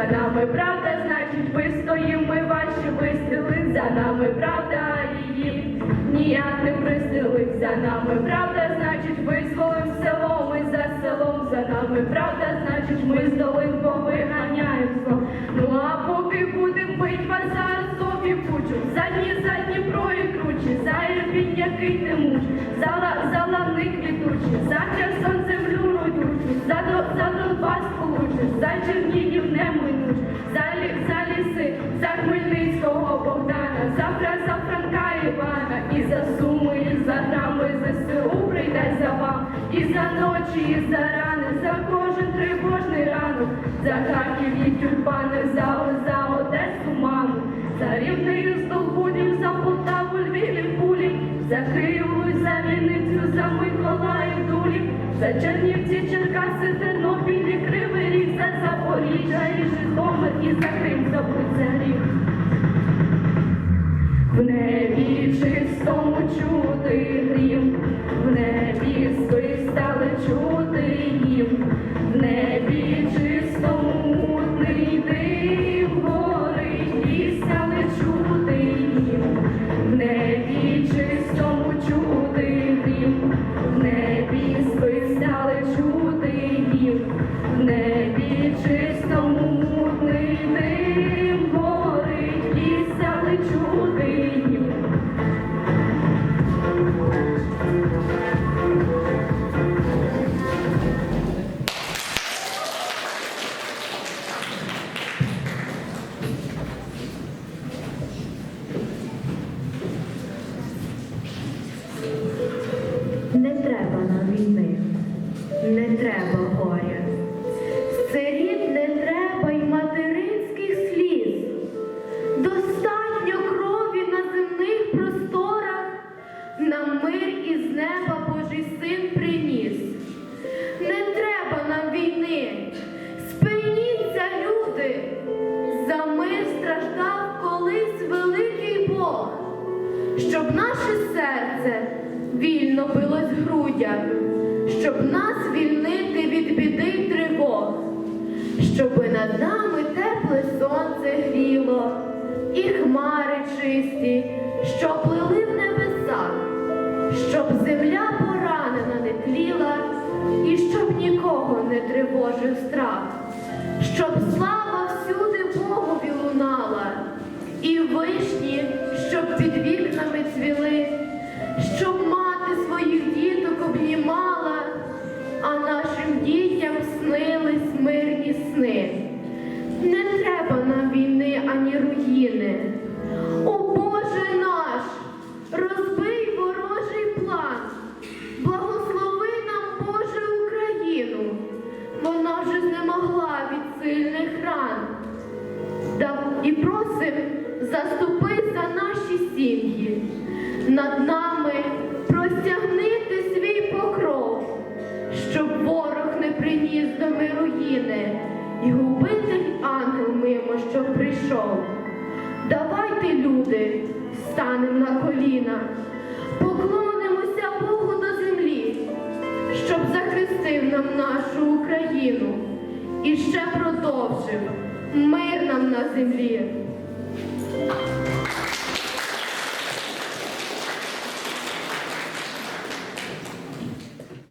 За нами правда, значить вистоїм ми ваші вистріли, за нами правда її ніяк не пристрелить, за нами правда, значить визволим село, ми за селом, за нами правда, значить ми з долин повиганяємо. Ну а поки будем бить вас Азові пучу, задні, задні прої кручі, за Ірпінь, який не муч, за, за лани квітучі, за Херсон землю родючу, за, за Донбас получиш, за Чернігів Богдана, за, Фра- за Франка Івана, і за суми, і за грами ЗСУ прийде за вам, і за ночі, і за рани, за кожен тривожний ранок, за Харків і тюльпани, за, за Одесу маму, за рівний здобудів, за Полтаву, Львів і Пулі, за Київ, Луць, за Вінницю, за Миколаїв, Дулі, за Чернівці, Черкаси, Тернопіль і Кривий Ріг, за Запоріжжя і Житомир, і за Крим, за Буцярів. Чистому чути грім, щоб наше серце вільно билось в щоб нас звільнити від біди й тривог, щоби над нами тепле сонце гріло, і хмари чисті, що плили в небесах, щоб земля поранена не тліла, і щоб нікого не тривожив страх, щоб слава вона вже знемогла від сильних ран. І просим заступи за наші сім'ї, над нами простягни ти свій покров, щоб ворог не приніс до руїни, і губитель ангел мимо, що прийшов. Давайте, люди, станем на коліна, нам нашу Україну і ще продовжив мир нам на землі.